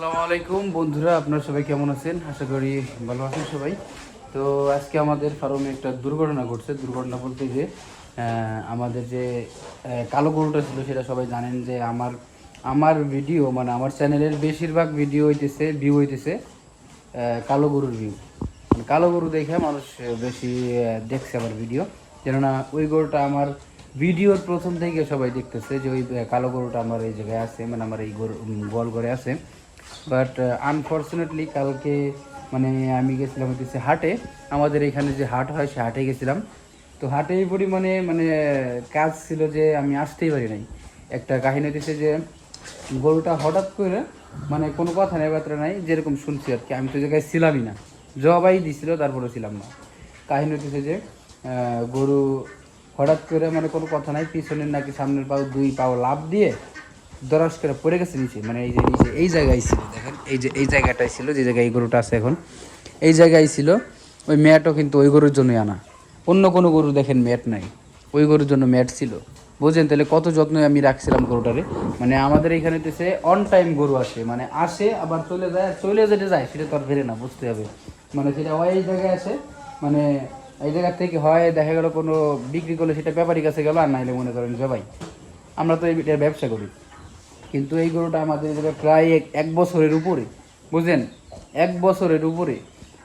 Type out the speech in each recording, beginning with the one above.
আসসালামু আলাইকুম। বন্ধুরা, আপনারা সবাই কেমন আছেন? আশা করি ভালো আছেন সবাই। তো আজকে আমাদের ফার্মে একটা দুর্ঘটনা ঘটছে। দুর্ঘটনা বলতে যে আমাদের যে কালো গরুটা ছিল সেটা সবাই জানেন যে আমার আমার ভিডিও মানে আমার চ্যানেলের বেশিরভাগ ভিডিও হইতেছে ভিউ হইতেছে কালো গরুর ভিউ মানে কালো গরু দেখে মানুষ বেশি দেখছে আমার ভিডিও। কেননা ওই গরুটা আমার ভিডিওর প্রথম থেকে সবাই দেখতেছে যে ওই কালো গরুটা আমার এই জায়গায় আছে মানে আমার এই গরু গোয়াল ঘরে আছে। বাট আনফর্চুনেটলি কালকে মানে আমি গেছিলাম হচ্ছে হাটে। আমাদের এখানে যে হাট হয়, সে হাটে গেছিলাম। তো হাটে এই পরিমাণে মানে কাজ ছিল যে আমি আসতেই পারি নাই। একটা কাহিনী হচ্ছে যে, গরুটা হঠাৎ করে মানে কোনো কথা নেই, বার্তা নাই, যেরকম শুনছি আর কি। আমি তো জায়গায় ছিলামই না। জবাই দিছিল তারপরে ছিলাম না। কাহিনী হচ্ছে যে গরু হঠাৎ করে মানে কোনো কথা নাই, পিছনের নাকি সামনের পাও দুই পাও লাভ দিয়ে দরাস করে পড়ে গেছে নিচে মানে এই যে নিচে, এই জায়গায় ছিল, দেখেন, এই যে, এই জায়গাটাই ছিল, যে জায়গায় এই গরুটা আছে এখন। এই জায়গায় ছিল, ওই ম্যাটও কিন্তু ওই গরুর জন্যই আনা। অন্য কোনো গরু দেখেন ম্যাট নাই, ওই গরুর জন্য ম্যাট ছিল। বুঝছেন, তাহলে কত যত্ন আমি রাখছিলাম গরুটারে? মানে আমাদের এখানে সে অন টাইম গরু আসে মানে আসে, আবার চলে যায় চলে যেতে যায়, সেটা তো আর ফেরে না, বুঝতে হবে। মানে সেটা এই জায়গায় আসে মানে এই জায়গা থেকে হয়, দেখা গেল কোনো বিক্রি করলে সেটা ব্যাপারীর কাছে গেল, আর নাইলে মনে করেন জবাই আমরা তো এই ব্যবসা করি। কিন্তু এই গরুটা আমাদের প্রায় এক- এক বছরের উপরে, বুঝলেন? এক বছরের উপরে।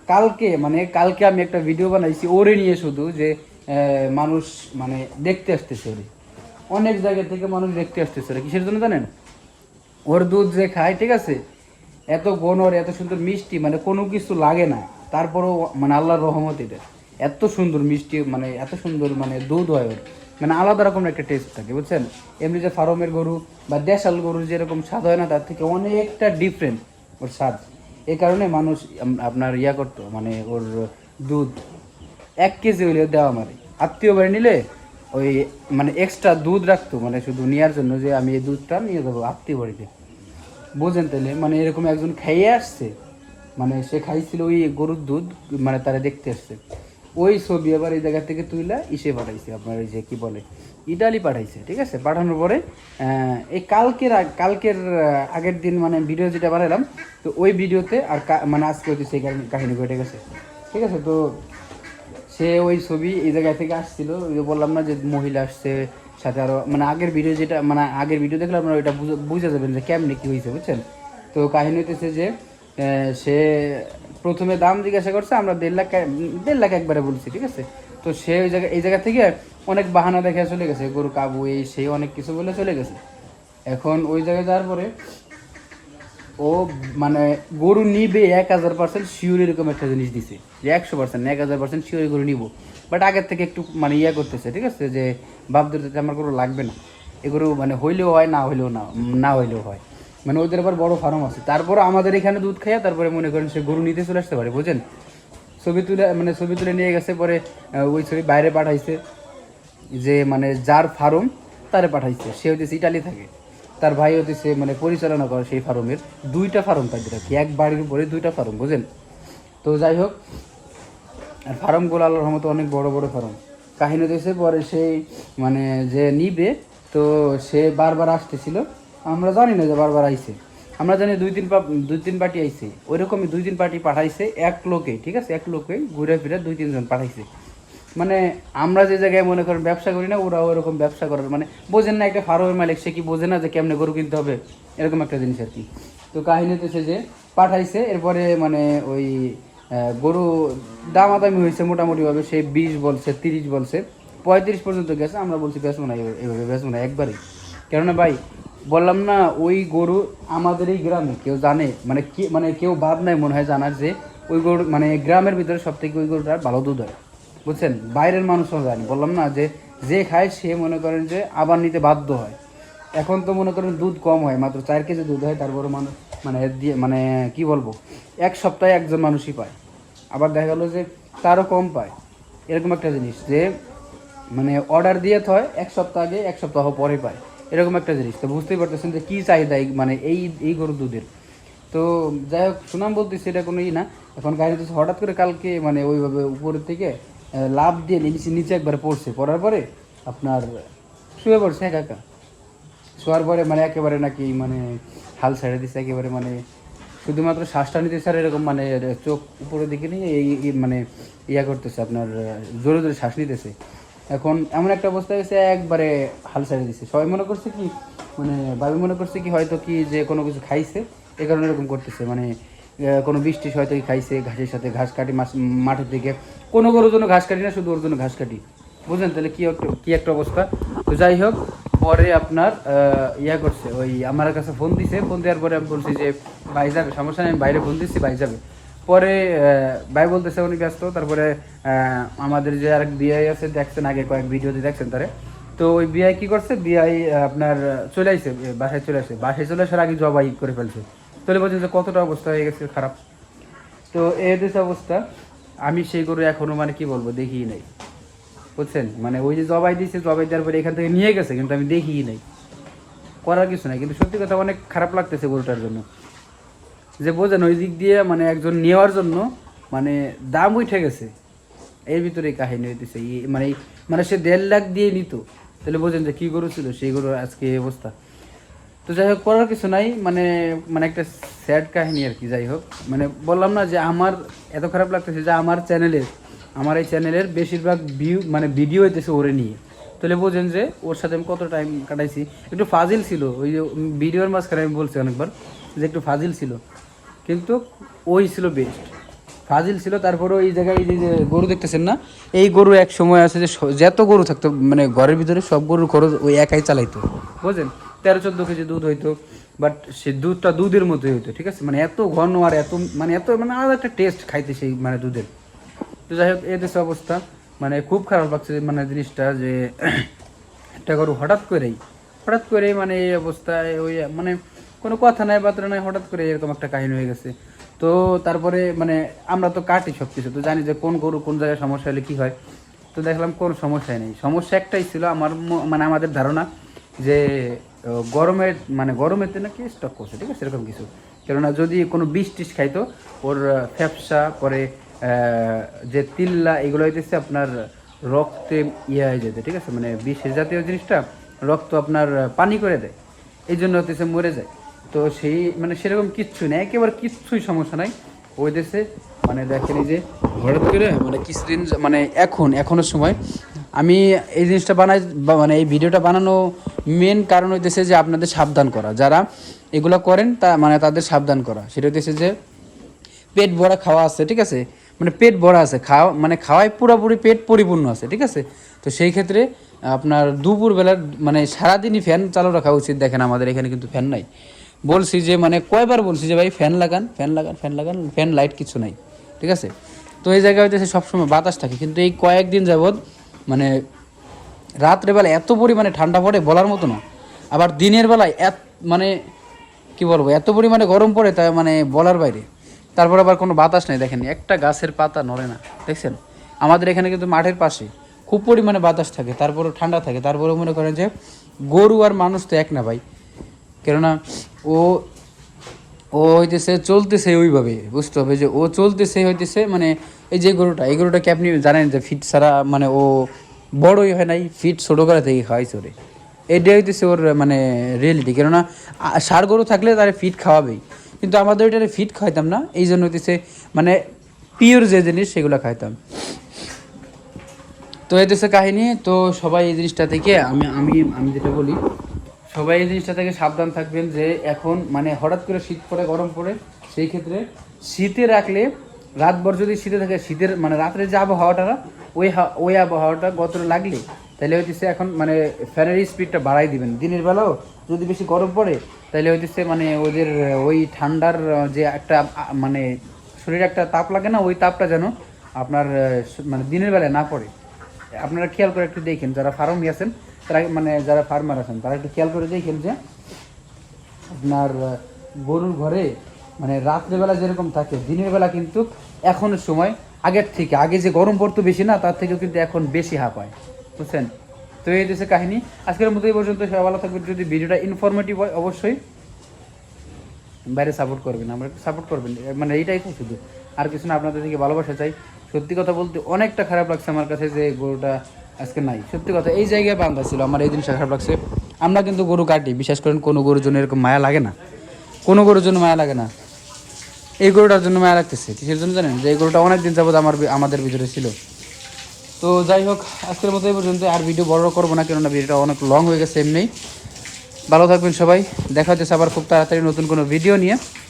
কালকে মানে কালকে আমি একটা ভিডিও বানাইছি, ওরে নিয়ে শুধু যে মানুষ মানে দেখতে আসতেছে ওরে। অনেক জায়গা থেকে মানুষ দেখতে আসতেছে ওরে। কিসের জন্য জানেন? ওর দুধ যে খায়, ঠিক আছে? এত গনর, এত সুন্দর মিষ্টি মানে কোনো কিছু লাগে না। তারপরেও মানে আল্লাহর রহমত এটা। এত সুন্দর মিষ্টি মানে এত সুন্দর মানে দুধ হয় ওর। মানে আলাদা রকম একটা টেস্ট থাকে, বুঝছেন? এমনি যে ফার্মের গরু বা দেশাল গরুর যেরকম স্বাদ হয় না, তার থেকে অনেকটা ডিফারেন্ট ওর স্বাদ। এই কারণে মানুষ আপনার ইয়া করতো মানে ওর দুধ এক কেজি হইলে দেওয়া মারে আত্মীয় বাড়ি নিলে ওই মানে এক্সট্রা দুধ রাখতো মানে শুধু নেওয়ার জন্য যে আমি এই দুধটা নিয়ে যাব আত্মীয় বাড়িতে। বোঝেন তাহলে মানে এরকম একজন খাইয়ে আসছে মানে সে খাইছিল ওই গরুর দুধ মানে তারা দেখতে আসছে। ওই ছবি আবার এই জায়গা থেকে তুইলা ইসে পাঠাইছে, আপনার এই যে কি বলে ইটালি পাঠাইছে, ঠিক আছে? পাঠানোর পরে এই কালকের কালকের আগের দিন মানে ভিডিও যেটা বানালাম তো ওই ভিডিওতে আর মানে আজকে হচ্ছে সেই কাহিনী- ঘটে গেছে, ঠিক আছে? তো সে ওই ছবি এই জায়গা থেকে আসছিল বললাম না যে মহিলা আসছে, সাথে আরও মানে আগের ভিডিও যেটা মানে আগের ভিডিও দেখলে আপনারা ওইটা বুঝে যাবেন যে কেমনে কী হয়েছে বুঝছেন? তো কাহিনী হইতেছে যে সে প্রথমে দাম জিজ্ঞাসা করছে, আমরা দেড় লাখ দেড় লাখ একবারে বলছি, ঠিক আছে? তো সে ওই জায়গা এই জায়গা থেকে অনেক বাহানা দেখে চলে গেছে, গরু কাবু, এই সেই অনেক কিছু বলে চলে গেছে। এখন ওই জায়গায় যাওয়ার পরে ও মানে গরু নিবে এক হাজার পার্সেন্ট শিওর এরকম একটা জিনিস দিছে, যে একশো পার্সেন্ট এক হাজার পার্সেন্ট শিওর গরু নিব। বাট আগের থেকে একটু মানে ইয়া করতেছে, ঠিক আছে? যে ধরতে আমার গরু লাগবে না। এগুলো মানে হইলেও হয়, না হইলেও না না হইলেও হয়। মানে ওদের আবার বড় ফার্ম আছে। তারপরে আমাদের এখানে দুধ খাইয়া তারপরে মনে করেন সে গরু নিতে চলে আসতে পারে বুঝেন ছবি তুলে মানে ছবি তুলে নিয়ে গেছে, পরে ওই ছবি বাইরে পাঠাইছে, যে মানে যার ফার্ম তারে পাঠাইছে। সে হচ্ছে ইটালি থাকে। তার ভাই হচ্ছে মানে পরিচালনা করে সেই ফার্মের। দুইটা ফার্ম তাদের কি এক বাড়ির উপরে দুইটা ফার্ম বুঝেন তো যাই হোক, আর ফার্মগুলো আল্লাহর রহমতে অনেক বড় বড় ফার্ম। কাহিনী হতেছে পরে সেই মানে যে নিবে, তো সে বারবার আসতেছিল। আমরা জানি না যে বারবার আইছে। আমরা জানি দুই তিন দুই তিন পার্টি আইছে। ওইরকমই দুই তিন পার্টি পাঠাইছে, এক লোকে, ঠিক আছে? এক লোকে ঘুরে ফিরে দুই তিনজন পাঠাইছে। মানে আমরা যে জায়গায় মনে করেন ব্যবসা করি না, ওরাও ওরকম ব্যবসা করার মানে বোঝেন না একটা ফার্মের মালিক, সে কি বোঝে না যে কেমনে গরু কিনতে হবে? এরকম একটা জিনিস আর কি। তো কাহিনী হচ্ছে যে পাঠাইছে, এরপরে মানে ওই গরু দামাদামি হয়েছে মোটামুটিভাবে, সে বিশ বলছে, তিরিশ বলছে। পঁয়ত্রিশ পর্যন্ত গেছে, আমরা বলছি বেচবো না, এভাবে বেচবো না একবারই কেননা ভাই বললাম না, ওই গরু আমাদের এই গ্রামে, কেউ জানে মানে কি মানে কেউ বাদ নাই মনে হয় জানার যে, ওই গরু মানে গ্রামের ভিতরে সব থেকে ওই গরুটার ভালো দুধ হয়। বুঝছেন? বাইরের মানুষও জানে। বললাম না যে যে খায় সে মনে করেন যে আবার নিতে বাধ্য হয়। এখন তো মনে করেন দুধ কম হয়, মাত্র চার কেজি দুধ হয় তারপরে মানুষ মানে দিয়ে মানে কি বলব, এক সপ্তাহে একজন মানুষই পায়। আবার দেখা গেলো যে, তারও কম পায়। এরকম একটা জিনিস যে মানে অর্ডার দিয়ে হয় এক সপ্তাহ আগে, এক সপ্তাহ পরে পায়। এরকম একটা জিনিস। তো বুঝতেই পারতেছেন যে কী চাহিদা মানে এই এই গরুর দুধের। তো যাই হোক, সুনাম বলতেছি এটা কোনো ই না। এখন গাড়ি তো হঠাৎ করে কালকে মানে ওইভাবে উপরের থেকে লাভ দিয়ে নিচে নিচে একবার পড়ছে। পড়ার পরে আপনার শুয়ে পড়ছে একা একা। শোয়ার পরে মানে একেবারে নাকি মানে হাল ছেড়ে দিছে, একেবারে মানে শুধুমাত্র শ্বাসটা নিতেছে আর এরকম মানে চোখ উপরের দিকে নিয়ে এই মানে ইয়া করতেছে, আপনার, জোরে জোরে শ্বাস নিতেছে। এখন এমন একটা অবস্থা গেছে একবারে হাল ছেড়ে দিচ্ছে সবাই মনে করছে কি মানে ভাবি মনে করছে কি, হয়তো কি যে কোনো কিছু খাইছে, এ কারণে এরকম করতেছে। মানে কোনো বৃষ্টি হয়তো কি খাইছে, ঘাসের সাথে ঘাস কাটি মাঠের দিকে। কোনো গরুর জন্য ঘাস কাটি না, শুধু ওর জন্য ঘাস কাটি। বুঝলেন? তাহলে কি একটা কি একটা অবস্থা? তো যাই হোক, পরে আপনার ইয়া করছে, ওই আমার কাছে ফোন দিছে। ফোন দেওয়ার পরে আমি বলছি যে, ভাই যাবে, সমস্যা নেই, আমি বাইরে ফোন দিচ্ছি, ভাই যাবে। পরে ভাই বলতেছে উনি ব্যস্ত, তারপরে আমাদের যে আরেক বিআই আছে, দেখছেন আগে কয়েক ভিডিওতে দেখছেন তারে। তো ওই বিআই কি করছে? বিআই আপনার, চলে আসছে বাসায় চলে আসছে বাসায় চলে আসার আগে জবাই করে ফেলছে। তাহলে বলছে যে, কতটা অবস্থা হয়ে গেছে? খারাপ? তো দেশে অবস্থা। আমি সেই গরু এখনও মানে কি বলব, দেখিই নাই। বুঝছেন? মানে ওই যে জবাই দিয়েছে জবাই দেওয়ার পরে এখান থেকে নিয়ে গেছে, কিন্তু আমি দেখিই নাই। করার কিছু নাই। কিন্তু সত্যি কথা, অনেক খারাপ লাগতেছে গরুটার জন্য। যে বোঝেন, ওই দিক দিয়ে মানে একজন নেওয়ার জন্য মানে দাম উঠে গেছে। এর ভিতরে কাহিনী হইতেছে মানে মানে সে দেড় লাখ দিয়ে নিত। তাহলে বোঝেন যে কী গরু ছিল, সেই গরু আজকে এই অবস্থা। তো যাই হোক, করার কিছু নাই মানে মানে একটা স্যাড কাহিনী আর কি, যাই হোক। মানে বললাম না যে আমার, এত খারাপ লাগতেছে যে আমার চ্যানেলের, আমার এই চ্যানেলের বেশিরভাগ ভিউ মানে ভিডিও হইতেছে ওরে নিয়ে। তাহলে বোঝেন যে ওর সাথে আমি কত টাইম কাটাইছি। একটু ফাজিল ছিল, ওই যে ভিডিওর মাঝখানে আমি বলছি অনেকবার যে একটু ফাজিল ছিল। কিন্তু ওই ছিল বেস্ট ফাজিল ছিল তারপরে এই জায়গায় এই যে গরু দেখতেছেন না, এই গরু এক সময় আছে যে যত গরু থাকতো মানে ঘরের ভিতরে সব গরুর খরচ ওই একাই চালাইতো। বুঝলেন তেরো, চোদ্দ কেজি দুধ হইতো বাট সে দুধটা দুধের মতোই হইতো, ঠিক আছে? মানে এত ঘন আর এত মানে এত মানে আলাদা একটা টেস্ট খাইতে সেই মানে দুধের। তো যাই হোক এদের অবস্থা। মানে খুব খারাপ লাগছে মানে জিনিসটা যে, একটা গরু হঠাৎ করেই হঠাৎ করেই মানে এই অবস্থায় ওই মানে কোনো কথা নাই বার্তা নাই, হঠাৎ করে এরকম একটা কাহিনী হয়ে গেছে। তো তারপরে মানে আমরা তো কাটি সব কিছু তো জানি যে কোন গরু কোন জায়গায় সমস্যা হলে কী হয়। তো দেখলাম কোনো সমস্যাই নেই। সমস্যা একটাই ছিল আমার মানে আমাদের ধারণা যে গরমের মানে গরমেতে নাকি স্টক করছে, ঠিক আছে, এরকম কিছু। কেননা যদি কোনো বিষ টিস খাইতো, ওর ফ্যাপসা, পরে যে তিল্লা, এগুলো হইতেছে আপনার রক্তে ইয়ে হয়ে যেতে, ঠিক আছে মানে বিষের জাতীয় জিনিসটা রক্ত আপনার পানি করে দেয়। এই জন্য হতেছে মরে যায়। তো সেই মানে সেরকম কিচ্ছু নেই একেবারে কিচ্ছুই সমস্যা নাই। ওই দেশে মানে দেখেন এই যে হঠাৎ করে? মানে কিছুদিন মানে এখন এখনের সময়। আমি এই জিনিসটা বানাই মানে এই ভিডিওটা বানানো মেন কারণ হইতেছে যে আপনাদের সাবধান করা। যারা এগুলো করেন তা মানে তাদের সাবধান করা। সেটা হইতেছে যে পেট ভরা খাওয়া আছে ঠিক আছে? মানে পেট ভরা আছে খাওয়া মানে খাওয়ায় পুরোপুরি পেট পরিপূর্ণ আছে ঠিক আছে? তো সেই ক্ষেত্রে আপনার দুপুরবেলার মানে সারাদিনই ফ্যান চালু রাখা উচিত দেখেন আমাদের এখানে কিন্তু ফ্যান নাই। বলছি যে মানে কয়বার বলছি যে, ভাই, ফ্যান লাগান ফ্যান লাগান ফ্যান লাগান, ফ্যান লাইট কিছু নাই, ঠিক আছে? তো এই জায়গায় হইতেছে সবসময় বাতাস থাকে, কিন্তু এই কয়েকদিন যাবৎ মানে রাত্রেবেলা এত পরিমাণে ঠান্ডা পড়ে বলার মতো না, আবার দিনের বেলায় এত মানে কি বলব, এত পরিমাণে গরম পড়ে তা মানে বলার বাইরে, তারপর আবার কোনো বাতাস নেই, দেখেন, একটা গাছের পাতা নড়ে না, দেখছেন? আমাদের এখানে কিন্তু মাঠের পাশে খুব পরিমাণে বাতাস থাকে, তারপরেও ঠান্ডা থাকে তারপরে মনে করেন যে গরু আর মানুষ তো এক না ভাই কেননা ও ও হইতেছে, চলতেছে ওইভাবে, বুঝতে হবে যে ও চলতেছে হইতেছে মানে এই যে গরুটা, এই গরুটাকে আপনি জানেন যে ফিট ছাড়া মানে ও বড়ই হয় নাই, ফিট ছোটো করে থেকে খাওয়াইছে ওরে। এটাই হইতেছে ওর মানে রিয়েলিটি কেননা সার গরু থাকলে তার ফিট খাওয়াবেই, কিন্তু আমাদের ওইটারে ফিট খাইতাম না এই জন্য হইতেছে মানে পিওর যে জিনিস সেগুলো খাইতাম তো দেশে কাহিনী, তো সবাই এই জিনিসটা থেকে আমি আমি আমি যেটা বলি সবাই এই জিনিসটা থেকে সাবধান থাকবেন যে এখন মানে হঠাৎ করে শীত পড়ে, গরম পড়ে, সেই ক্ষেত্রে শীতে রাখলে, রাতভর যদি শীতে থাকে, শীতের মানে রাত্রে যে আবহাওয়াটা ওই ওই আবহাওয়াটা গতরে লাগলে, তাহলে হইতেছে এখন মানে ফ্যানের স্পিডটা বাড়াই দিবেন। দিনের বেলাও যদি বেশি গরম পড়ে, তাহলে হইতেছে মানে ওদের ওই ঠান্ডার যে একটা মানে শরীরে একটা তাপ লাগে না, ওই তাপটা যেন আপনার মানে দিনের বেলায় না পড়ে। আপনারা খেয়াল করে একটু দেখেন, যারা ফার্মি আছেন তারা মানে যারা ফার্মার আছেন, তারা একটু খেয়াল করে দেখেন যে আপনার গরুর ঘরে মানে রাত্রেবেলা যেরকম থাকে, দিনের বেলা কিন্তু এখন সময় আগের থেকে, আগে যে গরম পড়তো বেশি না, তার থেকেও কিন্তু এখন বেশি হাঁপ হয়। বুঝছেন? তো এই দেশে কাহিনী। আজকের মতো এই পর্যন্ত, সবাই ভালো থাকবেন। যদি ভিডিওটা ইনফরমেটিভ হয়, অবশ্যই বাইরে সাপোর্ট করবেন, আমরা সাপোর্ট করবেন। মানে এইটাই তো শুধু। আর কিছু না, আপনাদের থেকে ভালোবাসা চাই। সত্যি কথা বলতে অনেকটা খারাপ লাগছে আমার কাছে যে গরুটা আজকে নাই। সত্যি কথা, এই জায়গায় বান্ধা ছিল আমার এই জিনিসটা খারাপ লাগছে। আমরা কিন্তু গরু কাটি বিশেষ করেন, কোনো গরুর জন্য এরকম মায়া লাগে না। কোনো গরুর জন্য মায়া লাগে না। এই গরুটার জন্য মায়া লাগতেছে, কিসের জন্য জানেন? যে এই গরুটা অনেক দিন যাবত আমার আমাদের ভিতরে ছিল। তো যাই হোক, আজকের মতো এই পর্যন্ত, আর ভিডিও বড় করব না, কেননা ভিডিওটা অনেক লং হয়ে গেছে এমনি। ভালো থাকবেন সবাই, দেখা হচ্ছে আবার খুব তাড়াতাড়ি নতুন কোনো ভিডিও নিয়ে।